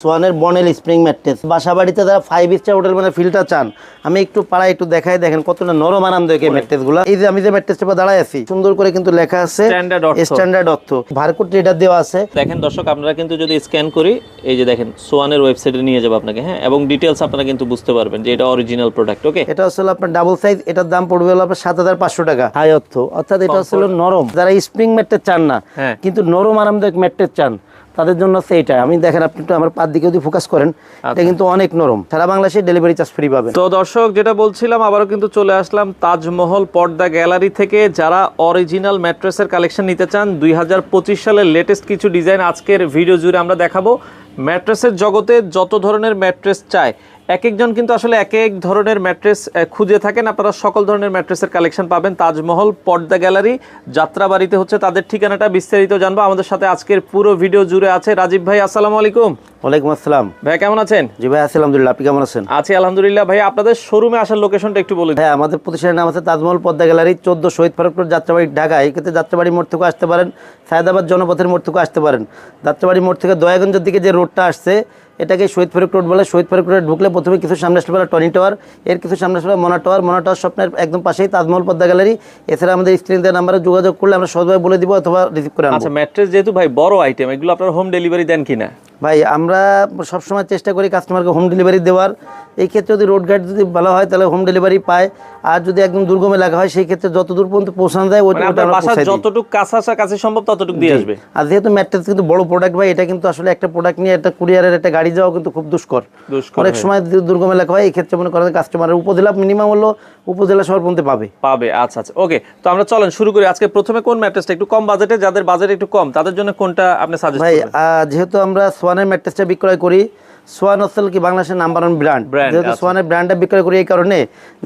সোয়ানের Bonnell spring mattress বাসা বাড়িতে যারা ফাইভ স্টার হোটেল মানে ফিল্টার চান আমি একটু পাড়ায় একটু দেখাই দেখেন কতটা নরম আরামদায়ক এই ম্যাট্রেসগুলো এই যে আমি যে ম্যাট্রেসটা দাঁড়ায় আছি সুন্দর করে কিন্তু লেখা আছে স্ট্যান্ডার্ড অর্থ। ভারকোড রিডার দেওয়া আছে। দেখেন দর্শক আপনারা কিন্তু যদি স্ক্যান করি এই যে দেখেন সোয়ানের ওয়েবসাইটে নিয়ে যাব আপনাকে হ্যাঁ? এবং ডিটেলস আপনারা কিন্তু বুঝতে পারবেন যে এটা অরিজিনাল প্রোডাক্ট ওকে এটা হলো আপনার ডাবল সাইজ এটার দাম পড়বে হলো আপনার সাত হাজার পাঁচশো টাকা। হাই অর্থ। অর্থাৎ এটা হলো নরম। যারা স্প্রিং ম্যাট্রেস চান না হ্যাঁ। কিন্তু নরম আরামদায়ক ম্যাট্রেস চান তাদের জন্য হচ্ছে এটা আমি দেখেন আপনি একটু আমার পার দিকে যদি ফোকাস করেন এটা কিন্তু অনেক নরম। সারা বাংলাদেশে ডেলিভারি চার্জ ফ্রি পাবেন। তো দর্শক যেটা বলছিলাম আবারও কিন্তু চলে আসলাম তাজমহল পর্দা গ্যালারি থেকে। যারা অরিজিনাল ম্যাট্রেসের কালেকশন নিতে চান দুই হাজার পঁচিশ সালের লেটেস্ট কিছু ডিজাইন আজকের ভিডিও জুড়ে আমরা দেখাবো। ম্যাট্রেসের জগতে যত ধরনের ম্যাট্রেস চায় এক একজন কিন্তু আসলে এক এক ধরনের ম্যাট্রেস খুঁজে থাকেন। আপনারা সকল ধরনের ম্যাট্রেসের কালেকশন পাবেন। তাজমহল পর্দা গ্যালারি যাত্রাবাড়িতে হচ্ছে তাদের ঠিকানাটা বিস্তারিত জানব। আমাদের সাথে আজকের পুরো ভিডিও জুড়ে আছে রাজীব ভাই আসসালামু আলাইকুম। ওয়ালাইকুম আসসালাম। ভাই কেমন আছেন? জি ভাই আছি আলহামদুলিল্লাহ আপনি কেমন আছেন? আছি আলহামদুলিল্লাহ। ভাই আপনাদের শোরুমে আসার লোকেশনটা একটু বলে দিন। হ্যাঁ আমাদের প্রতিষ্ঠানের নাম আছে তাজমহল পদ্মা গ্যালারি চোদ্দ শহীদ ফারুক রোড যাত্রাবাড়ি ঢাকা এই ক্ষেত্রে যাত্রাবাড়ি মোড় থেকে আসতে পারেন সায়দাবাদ জনপথের মোড় থেকে আসতে পারেন। যাত্রাবাড়ি মোড় থেকে দয়াগঞ্জের দিকে যে রোডটা আসছে এটাকে শহীদ ফরিক রোড বলে। শহীদ ফরিক রোডে ঢুকলে প্রথমে কিছু সামনে পারে টনি টাওয়ার, এর কিছু সামনে পারে মনা টাওয়ার। মনা টাওয়ার স্বপ্নের একদম পাশেই তাজমহল পদ্মা গ্যালারি। এছাড়া আমাদের স্ক্রিন নাম্বারে যোগাযোগ করলে আমরা সহজভাবে বলে দিব অথবা রিসিভ করে আচ্ছা ম্যাট্রেস যেহেতু ভাই বড় আইটেম এগুলো আপনার হোম ডেলিভারি দেন কিনা? ভাই আমরা সবসময় চেষ্টা করি কাস্টমারকে হোম ডেলিভারি দেওয়ার। এই ক্ষেত্রে যদি রোড গাইড যদি ভালো হয় তাহলে হোম ডেলিভারি পায়। আর যদি একদম দুর্গম এলাকা হয় সেই ক্ষেত্রে যত দূর পর্যন্ত পৌঁছানো যায় মানে যতটুকু কাছা কাছে সম্ভব ততটুকু দিয়ে আসবে। আর যেহেতু ম্যাট্রেস কিন্তু বড় প্রোডাক্ট ভাই এটা কিন্তু আসলে একটা প্রোডাক্ট নিয়ে একটা কুরিয়ারের একটা গাড়ি যাওয়া কিন্তু খুব দুষ্কর। অনেক সময় দুর্গম এলাকা হয় এই ক্ষেত্রে মনে করেন কাস্টমারের উপজেলা মিনিমাম হলো উপজেলা শহর পর্যন্ত পাবে। পাবে আচ্ছা আচ্ছা ওকে তো আমরা চলেন শুরু করি। আজকে প্রথমে কোন ম্যাট্রেসটা একটু কম বাজেটে যাদের বাজেট একটু কম তাদের জন্য কোনটা আপনি সাজেস্ট ভাই যেহেতু আমরা সোয়ানের ম্যাট্রেসটা বিক্রয় করি। সোয়ান হচ্ছে কি বাংলাদেশের নাম্বার ওয়ান ব্র্যান্ড যেহেতু আচ্ছা। সোয়ানের ব্র্যান্ডটা বিক্রয় করি এই কারণে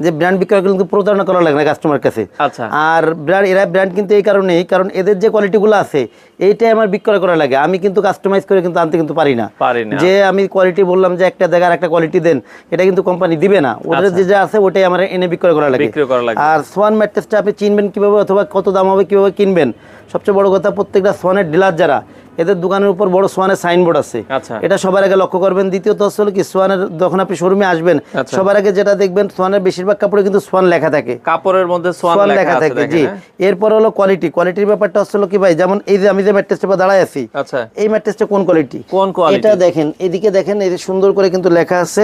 যে ব্র্যান্ড বিক্রয় করলে কিন্তু প্রতারণা করা লাগে না কাস্টমার কাছে। আচ্ছা। আর ব্র্যান্ড এরা ব্র্যান্ড কিন্তু এই কারণেই কারণ এদের যে কোয়ালিটিগুলো আছে এইটাই আমার বিক্রয় করা লাগে। আমি কিন্তু কাস্টমাইজ করে কিন্তু আনতে কিন্তু পারি না। যে আমি কোয়ালিটি বললাম যে একটা জায়গার একটা কোয়ালিটি দেন এটা কিন্তু কোম্পানি দিবে না। ওদের যে যা আছে ওটাই আমার এনে বিক্রয় করা লাগে। করা লাগে। আর সোয়ান ম্যাট্রেসটা আপনি চিনবেন কীভাবে অথবা কত দাম হবে কীভাবে কিনবেন? সবচেয়ে বড় কথা প্রত্যেকটা সোয়ানের ডিলার যারা এদের দোকানের উপর বড় সোয়ানের সাইনবোর্ড আছে। আচ্ছা। এটা সবার আগে লক্ষ্য করবেন। দ্বিতীয়ত হচ্ছে হলো কি সোয়ানের যখন আপনি শোরুমে আসবেন আচ্ছা। সবার আগে যেটা দেখবেন সোয়ানের বেশিরভাগ কাপড়ে কিন্তু সোয়ান লেখা থাকে। কাপড়ের মধ্যে সোয়ান লেখা থাকে জি। হ্যাঁ? এরপর হলো কোয়ালিটি কোয়ালিটির ব্যাপারটা হচ্ছে কি ভাই যেমন এই যে আমি যে ম্যাট্রেসটা দাঁড়ায় আছি আচ্ছা। এই ম্যাট্রেসটা কোন কোয়ালিটি কোন কোয়ালিটি এটা দেখেন এদিকে দেখেন এই যে সুন্দর করে কিন্তু লেখা আছে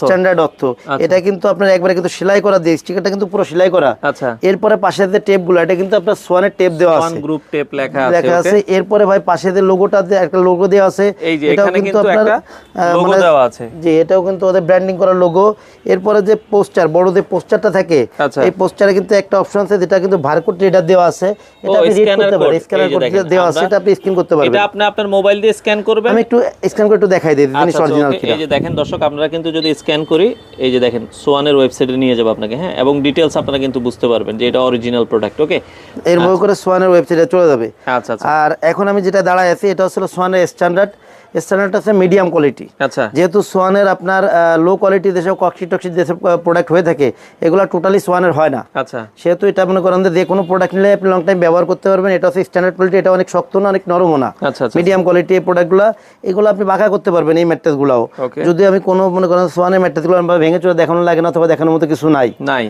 স্ট্যান্ডার্ড অর্থ। এটা কিন্তু আপনার একবারে কিন্তু সেলাই করা দিয়ে স্টিকারটা কিন্তু পুরো সেলাই করা। আচ্ছা। এরপরে পাশে যে টেপগুলো এটা কিন্তু আপনার সোয়ানের টেপ দেওয়া আছে। গ্রুপ টেপ লেখা আছে লেখা আছে। এরপরে ভাই পাশে যে লোগোটা একটা লোগো দেওয়া আছে। এটাও কিন্তু আহ, লোগো মানে- দেওয়া আছে। জি এটাও কিন্তু ওদের ব্র্যান্ডিং করা লোগো এরপরে যে পোস্টার বড় যে পোস্টারটা থাকে আচ্ছা। এই পোস্টারে কিন্তু একটা অপশন আছে যেটা কিন্তু বারকোড রিডার দেওয়া আছে। এটা আপনি রিড করতে পারেন স্ক্যানার কোড দেওয়া আছে এটা আপনি স্ক্যান করতে পারবেন। এটা আপনি আপনার মোবাইল দিয়ে স্ক্যান করবেন? আমি একটু স্ক্যান করে একটু দেখাই দিই জিনিস আচ্ছা, আচ্ছা, অরিজিনাল okay, কিনা। এই যে দেখেন দর্শক আপনারা কিন্তু যদি স্ক্যান করি এই যে দেখেন সোয়ানের ওয়েবসাইটে নিয়ে যাব আপনাকে হ্যাঁ? এবং ডিটেইলস আপনারা কিন্তু বুঝতে পারবেন যে এটা অরিজিনাল প্রোডাক্ট ওকে? এর বই করে সোয়ানের ওয়েবসাইটে চলে যাবে। আচ্ছা আচ্ছা। আর এখন আমি যেটা দাঁড়ায় আছি এটা হচ্ছে সোয়ানের স্ট্যান্ডার্ড স্ট্যান্ডার্ড আছে মিডিয়াম কোয়ালিটি আচ্ছা। যেহেতু সোয়ানের আপনার লো কোয়ালিটি যেসব কক্সি টক্সি যেসব প্রোডাক্ট হয়ে থাকে এগুলো টোটালি সোয়ানের হয় না। আচ্ছা। সেহেতু এটা মনে করেন যে কোনো প্রোডাক্ট নিলে আপনি লং টাইম ব্যবহার করতে পারবেন এটা হচ্ছে স্ট্যান্ডার্ড কোয়ালিটি এটা অনেক শক্ত না অনেক নরমও না। আচ্ছা আচ্ছা মিডিয়াম কোয়ালিটি এই প্রোডাক্টগুলো এগুলো আপনি বাঁকা করতে পারবেন এই ম্যাট্রেসগুলোও যদি আমি কোনো মনে করেন সোয়ানের ম্যাট্রেসগুলো আমরা ভেঙে চলে দেখানো লাগে না অথবা দেখানোর মতো কিছু নাই। নাই।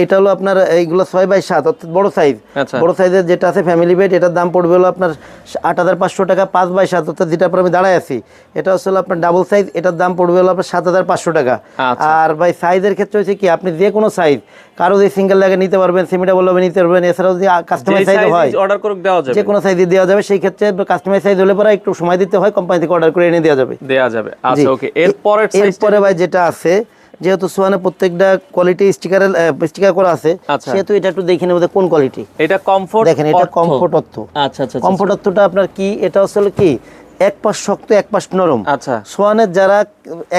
এইটা হলো আপনার এইগুলো ছয় বাই সাত অর্থাৎ বড় সাইজ আচ্ছা। বড় সাইজের যেটা আছে ফ্যামিলি বেড এটার দাম পড়বে হলো আপনার আট হাজার পাঁচশো টাকা পাঁচ বাই সাত অর্থাৎ পর আমি দাঁড়ায় আছি এটা হচ্ছে আপনার ডাবল সাইজ এটার দাম পড়বে হলো আপনার সাত হাজার পাঁচশো টাকা। আচ্ছা। আর ভাই সাইজের ক্ষেত্রে হচ্ছে কি আপনি যে কোনো সাইজ কারও যদি সিঙ্গেল লাগে নিতে পারবেন সেমিটা বলবে নিতে পারবেন এছাড়াও যদি কাস্টমাইজ সাইজ হয় অর্ডার করে দেওয়া যাবে। যে কোনো সাইজে দেওয়া যাবে সেই ক্ষেত্রে কাস্টমাইজ সাইজ হলে পরে একটু সময় দিতে হয় কোম্পানি থেকে অর্ডার করে এনে দেওয়া যাবে। দেওয়া যাবে। আচ্ছা ওকে এরপরের সাইজ এরপরে ভাই যেটা আছে যেহেতু সোয়ানে প্রত্যেকটা কোয়ালিটি স্টিকার স্টিকার করা আছে আচ্ছা। সেহেতু এটা একটু দেখে নেব কোন কোয়ালিটি এটা কমফোর্ট দেখেন এটা কমফোর্ট অর্থ। আচ্ছা আচ্ছা আচ্ছা, কমফোর্ট অর্থটা আপনার কি? এটা আসলে কি? এক পাশ শক্ত এক পাশ নরম। আচ্ছা। সোয়ানের যারা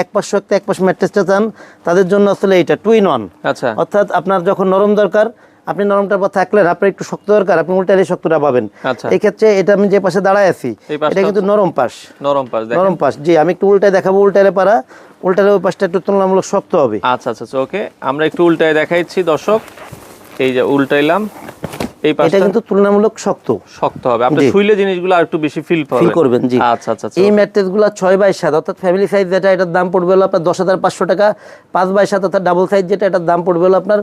এক পাশ শক্ত এক পাশ ম্যাট্রেসটা চান তাদের জন্য আসলে এটা টু ইন ওয়ান আচ্ছা। অর্থাৎ আপনার যখন নরম দরকার আপনি নরমটার পর থাকলেন আপনার একটু শক্ত দরকার আপনি উল্টালে শক্তটা পাবেন। আচ্ছা। এই ক্ষেত্রে এটা আমি যে পাশে দাঁড়ায় আছি এটা কিন্তু নরম পাশ। নরম পাশ নরম পাশ জি আমি একটু উল্টায় দেখাবো উল্টালে পারা উল্টালে ওই পাশটা একটু তুলনামূলক শক্ত হবে। আচ্ছা আচ্ছা ওকে আমরা একটু উল্টায় দেখাইছি দর্শক। এই যে উল্টাইলাম এই পাশটা এটা কিন্তু তুলনামূলক শক্ত। শক্ত হবে। আপনি শুইলে জিনিসগুলো আর একটু বেশি ফিল পাবেন ফিল করবেন জি। আচ্ছা আচ্ছা আচ্ছা। এই ম্যাট্রেসগুলো বাই সাত অর্থাৎ ফ্যামিলি সাইজ যেটা এটার দাম পড়বে হলো আপনার দশ হাজার পাঁচশো টাকা। পাঁচ বাই সাত অর্থাৎ ডাবল সাইজ যেটা এটার দাম পড়বে হলো আপনার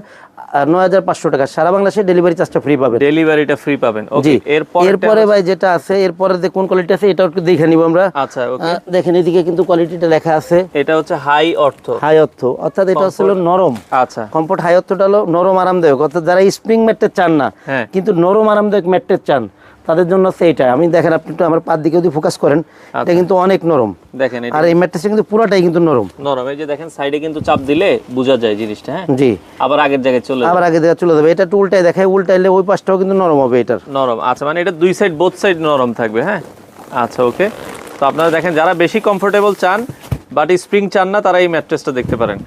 নয় হাজার পাঁচশো টাকা। সারা বাংলাদেশে ডেলিভারি চার্জটা ফ্রি পাবেন। ডেলিভারিটা ফ্রি পাবেন। ওকে এরপর এরপরে ভাই যেটা আছে এরপরে যে কোন কোয়ালিটি আছে এটাও একটু দেখে নিব আমরা। আচ্ছা ওকে দেখেন এদিকে কিন্তু কোয়ালিটিটা লেখা আছে। এটা হচ্ছে হাই অর্থ। হাই অর্থ। অর্থাৎ এটা হচ্ছে হলো নরম। আচ্ছা। কমফোর্ট হাই অর্থটা হলো নরম আরামদায়ক। অর্থাৎ যারা স্প্রিং ম্যাট্রেস চান না হ্যাঁ। কিন্তু নরম আরামদায়ক ম্যাট্রেস চান তাদের জন্য এটা আমি দেখেন আপনি একটু আমার পার দিকে যদি ফোকাস করেন আচ্ছা। এটা কিন্তু অনেক নরম। দেখেন এটা আর এই ম্যাট্রেসটা কিন্তু পুরোটাই কিন্তু নরম। নরম। এই যে দেখেন সাইডে কিন্তু চাপ দিলে বোঝা যায় জিনিসটা হ্যাঁ? জি। আবার আগের জায়গায় চলে আবার আগের জায়গায় চলে যাবে। এটা একটু উল্টায় দেখায় উল্টাইলে ওই পাশটাও কিন্তু নরম হবে এটার। নরম। আচ্ছা মানে এটা দুই সাইড বোথ সাইড নরম থাকবে হ্যাঁ? আচ্ছা ওকে তো আপনারা দেখেন যারা বেশি কমফোর্টেবল চান বাট স্প্রিং চান না তারা এই ম্যাট্রেসটা দেখতে পারেন।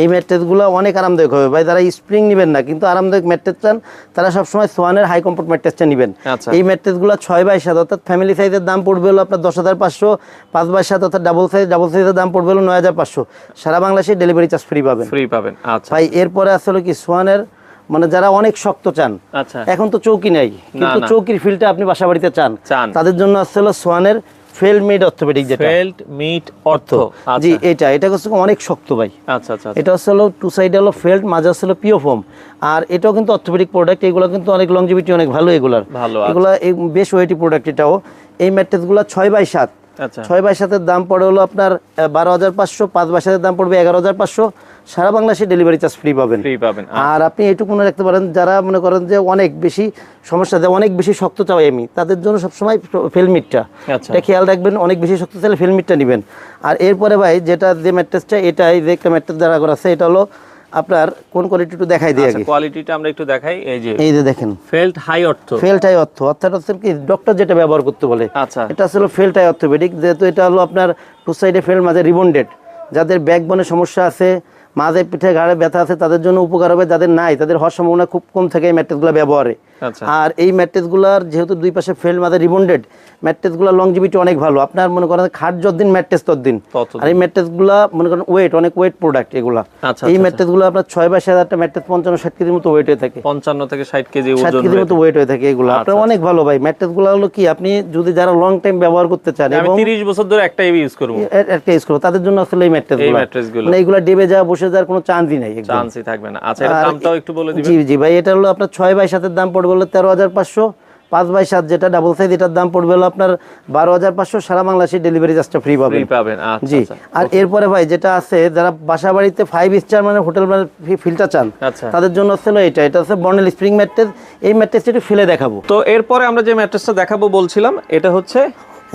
এই ম্যাট্রেসগুলো অনেক আরামদায়ক হবে। ভাই যারা স্প্রিং নেবেন না কিন্তু আরামদায়ক ম্যাট্রেস চান তারা সবসময় সোয়ানের হাই কমফোর্ট ম্যাট্রেসটা নেবেন। এই ম্যাট্রেসগুলো ছয় বাই সাত অর্থাৎ ফ্যামিলি সাইজের দাম পড়বে হলো আপনার দশ হাজার পাঁচশো পাঁচ বাই সাত অর্থাৎ ডাবল সাইজ ডাবল সাইজের দাম পড়বে হলো নয় হাজার পাঁচশো। সারা বাংলাদেশে ডেলিভারি চার্জ ফ্রি পাবেন। ফ্রি পাবেন আচ্ছা। ভাই এরপরে আসলে কি সোয়ানের মানে যারা অনেক শক্ত চান আচ্ছা। এখন তো চৌকি নাই কিন্তু চৌকির ফিলটা আপনি বাসা বাড়িতে চান। চান। তাদের জন্য আসলে সোয়ানের ফেল মিড অর্থোপেডিক যেটা। ফেল্ড মিট অর্থ। জি আচ্ছা। এটা এটা হচ্ছে অনেক শক্ত ভাই। আচ্ছা আচ্ছা এটা হচ্ছে হলো টু সাইড হলো ফেল্ট মাঝে হচ্ছে হলো পিও ফোম আর এটাও কিন্তু অর্থোপেডিক প্রোডাক্ট এগুলো কিন্তু অনেক লংজিভিটি অনেক ভালো এগুলার। ভালো, এগুলো এই বেশ ওয়েটি প্রোডাক্ট এটাও। এই ম্যাট্রেসগুলো ছয় বাই সাত। আচ্ছা ছয় বাই সাতের দাম পড়ে হলো আপনার বারো হাজার পাঁচশো পাঁচ বাই সাতের দাম পড়বে এগারো হাজার পাঁচশো। সারা বাংলাদেশে ডেলিভারি চার্জ ফ্রি পাবেন। ফ্রি পাবেন আর আপনি এটুকু মনে রাখতে পারেন যারা মনে করেন যে অনেক বেশি সমস্যা দেয় অনেক বেশি শক্ত চাই আমি তাদের জন্য সবসময় ফেলমিটটা আচ্ছা। এটা খেয়াল রাখবেন অনেক বেশি শক্ত চাইলে ফিল্মিটটা নেবেন। আর এরপরে ভাই যেটা যে ম্যাট্রেসটা এটাই যে একটা ম্যাট্রেস দ্বারা করা আছে এটা হলো আপনার কোন কোয়ালিটি একটু দেখাই দিই আচ্ছা আগে। কোয়ালিটিটা আমরা একটু দেখাই এই যে এই যে দেখেন। ফেল্ট হাই অর্থ। ফেল্ট হাই অর্থ অর্থাৎ হচ্ছে কি ডক্টর যেটা ব্যবহার করতে বলে আচ্ছা। এটা আসলে ফেল্ট হাই অর্থোপেডিক যেহেতু এটা হলো আপনার টু সাইডে ফেল্ট মাঝে রিবন্ডেড যাদের ব্যাকবোনের সমস্যা আছে মাঝে পিঠে ঘাড়ে ব্যথা আছে তাদের জন্য উপকার হবে যাদের নাই তাদের হওয়ার সম্ভাবনা খুব কম থাকে এই ম্যাট্রেসগুলো ব্যবহারে। আর এই ম্যাট্রেসগুলোর যেহেতু দুই পাশে ফেল মাঝে রিবন্ডেড ম্যাট্রেসগুলোর লংজিভিটি অনেক ভালো। আপনার মনে করেন খাট যতদিন ম্যাট্রেস ততদিন। ততদিন। আর এই ম্যাট্রেসগুলো মনে করেন ওয়েট অনেক ওয়েট প্রোডাক্ট এগুলা। আচ্ছা, এই আচ্ছা, ম্যাট্রেসগুলো আপনার ছয় বাই সাত হাজারটা ম্যাট্রেস পঞ্চান্ন ষাট কেজির মতো ওয়েট হয়ে থাকে। পঞ্চান্ন থেকে ষাট কেজি ষাট কেজির মতো ওয়েট হয়ে থাকে এগুলো। আপনার অনেক ভালো ভাই। ম্যাট্রেসগুলো হলো কি আপনি যদি যারা লং টাইম ব্যবহার করতে চান আমি এবং তিরিশ বছর ধরে একটাই ইউজ করব। একটা ইউজ করো তাদের জন্য আসলে এই ম্যাট্রেস এই গুলো ম্যাট্রেস মানে এগুলো ডেবে যাওয়া বসে যাওয়ার কোনো চান্সই নাই একদম। চান্সই থাকবে না। আচ্ছা দামটাও একটু বলে দিবেন। জি জি ভাই এটা হলো আপনার ছয় বাই সাতের দাম পড়বে হলো তেরো হাজার পাঁচশো পাঁচ বাই সাত যেটা ডাবল সাইজ এটার দাম পড়বে হলো আপনার বারো হাজার পাঁচশো সারা বাংলাদেশে ডেলিভারি চার্জটা ফ্রি পাবেন। পাবেন আচ্ছা জি আচ্ছা আর এরপরে ভাই যেটা আছে যারা বাসা বাড়িতে ফাইভ স্টার মানে হোটেল মানে ফিল্টার চান আচ্ছা। তাদের জন্য হচ্ছে হলো এটা এটা হচ্ছে বর্নেল স্প্রিং ম্যাট্রেস এই ম্যাট্রেসটা একটু ফেলে দেখাবো। তো এরপরে আমরা যে ম্যাট্রেসটা দেখাবো বলছিলাম এটা হচ্ছে?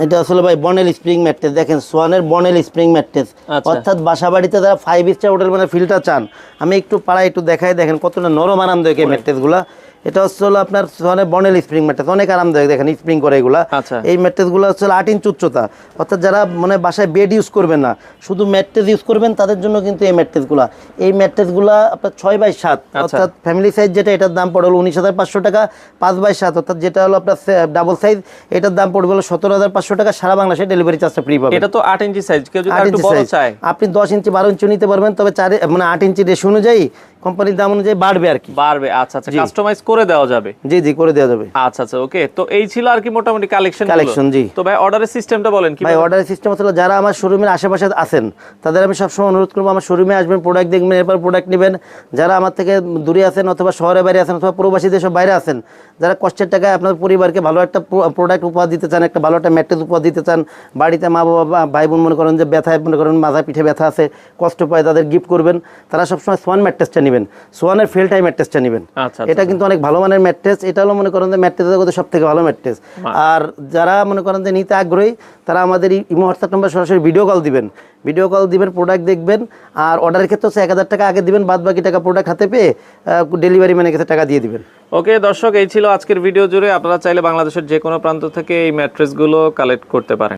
এটা আসলে ভাই বনেল স্প্রিং ম্যাট্রেস দেখেন সোয়ানের বনেল স্প্রিং ম্যাট্রেস। অর্থাৎ বাসা বাড়িতে যারা ফাইভ স্টার হোটেল মানে ফিল্টার চান আমি একটু পাড়ায় একটু দেখাই দেখেন কতটা নরম আরামদায়ক এই ম্যাট্রেসগুলো এটা হচ্ছে হলো আপনার সোয়ানের বনেল স্প্রিং ম্যাট্রেস। অনেক আরামদায়ক দেখেন স্প্রিং করে এগুলা। আচ্ছা। এই ম্যাট্রেসগুলো হচ্ছে আট ইঞ্চ উচ্চতা। অর্থাৎ যারা মানে বাসায় বেড ইউজ করবেন না শুধু ম্যাট্রেস ইউজ করবেন তাদের জন্য কিন্তু এই ম্যাট্রেসগুলো। এই ম্যাট্রেসগুলো আপনার ছয় বাই সাত আচ্ছা। অর্থাৎ ফ্যামিলি সাইজ যেটা এটার দাম পড়ে হলো উনিশ হাজার পাঁচশো টাকা পাঁচ বাই সাত অর্থাৎ যেটা হলো আপনার ডাবল সাইজ এটার দাম পড়বে হলো সতেরো হাজার পাঁচশো টাকা সারা বাংলাদেশে ডেলিভারি চার্জটা ফ্রি পাবেন। এটা তো আট ইঞ্চি সাইজ কেউ যদি আট ইঞ্চি সাইজ আপনি দশ ইঞ্চি বারো ইঞ্চি নিতে পারবেন তবে চারে মানে আট ইঞ্চি রেশি অনুযায়ী কোম্পানির দাম অনুযায়ী বাড়বে আর কি। বাড়বে আচ্ছা আচ্ছা কাস্টমাইজ করে দেওয়া যাবে? জি জি করে দেওয়া যাবে। আচ্ছা আচ্ছা ওকে তো এই ছিল আর কি মোটামুটি কালেকশন কালেকশন জি। তো ভাই অর্ডারের সিস্টেমটা বলেন কি ভাই অর্ডারের সিস্টেম হলো যারা আমার শোরুমের আশেপাশে আছেন তাদের আমি সবসময় অনুরোধ করব আমার শোরুমে আসবেন প্রোডাক্ট দেখবেন এরপর প্রোডাক্ট নেবেন। যারা আমার থেকে দূরে আছেন অথবা শহরে বাইরে আছেন অথবা প্রবাসী দেশের বাইরে আছেন যারা কষ্টের টাকায় আপনার পরিবারকে ভালো একটা প্রোডাক্ট উপহার দিতে চান একটা ভালো একটা ম্যাট্রেস উপহার দিতে চান বাড়িতে মা বাবা ভাই বোন মনে করেন যে ব্যথায় মনে করেন মাথা পিঠে ব্যথা আছে কষ্ট পায় তাদের গিফট করবেন তারা সবসময় সোয়ান ম্যাট্রেসটা নেবেন। সোয়ানের ফেল টাই ম্যাট্রেসটা নেবেন। আচ্ছা এটা কিন্তু অনেক ভালো মানের ম্যাট্রেস এটা হলো মনে করেন যে ম্যাট্রেসের মধ্যে সব থেকে ভালো ম্যাট্রেস আর যারা মনে করেন যে নিতে আগ্রহী তারা আমাদের ইমো হোয়াটসঅ্যাপ নাম্বার সরাসরি ভিডিও কল দিবেন। ভিডিও কল দিবেন প্রোডাক্ট দেখবেন আর অর্ডারের ক্ষেত্রে হচ্ছে এক হাজার টাকা আগে দিবেন বাদ বাকি টাকা প্রোডাক্ট হাতে পেয়ে ডেলিভারি ম্যানের কাছে টাকা দিয়ে দিবেন। ওকে দর্শক এই ছিল আজকের ভিডিও জুড়ে। আপনারা চাইলে বাংলাদেশের যে কোনো প্রান্ত থেকে এই ম্যাট্রেসগুলো কালেক্ট করতে পারেন।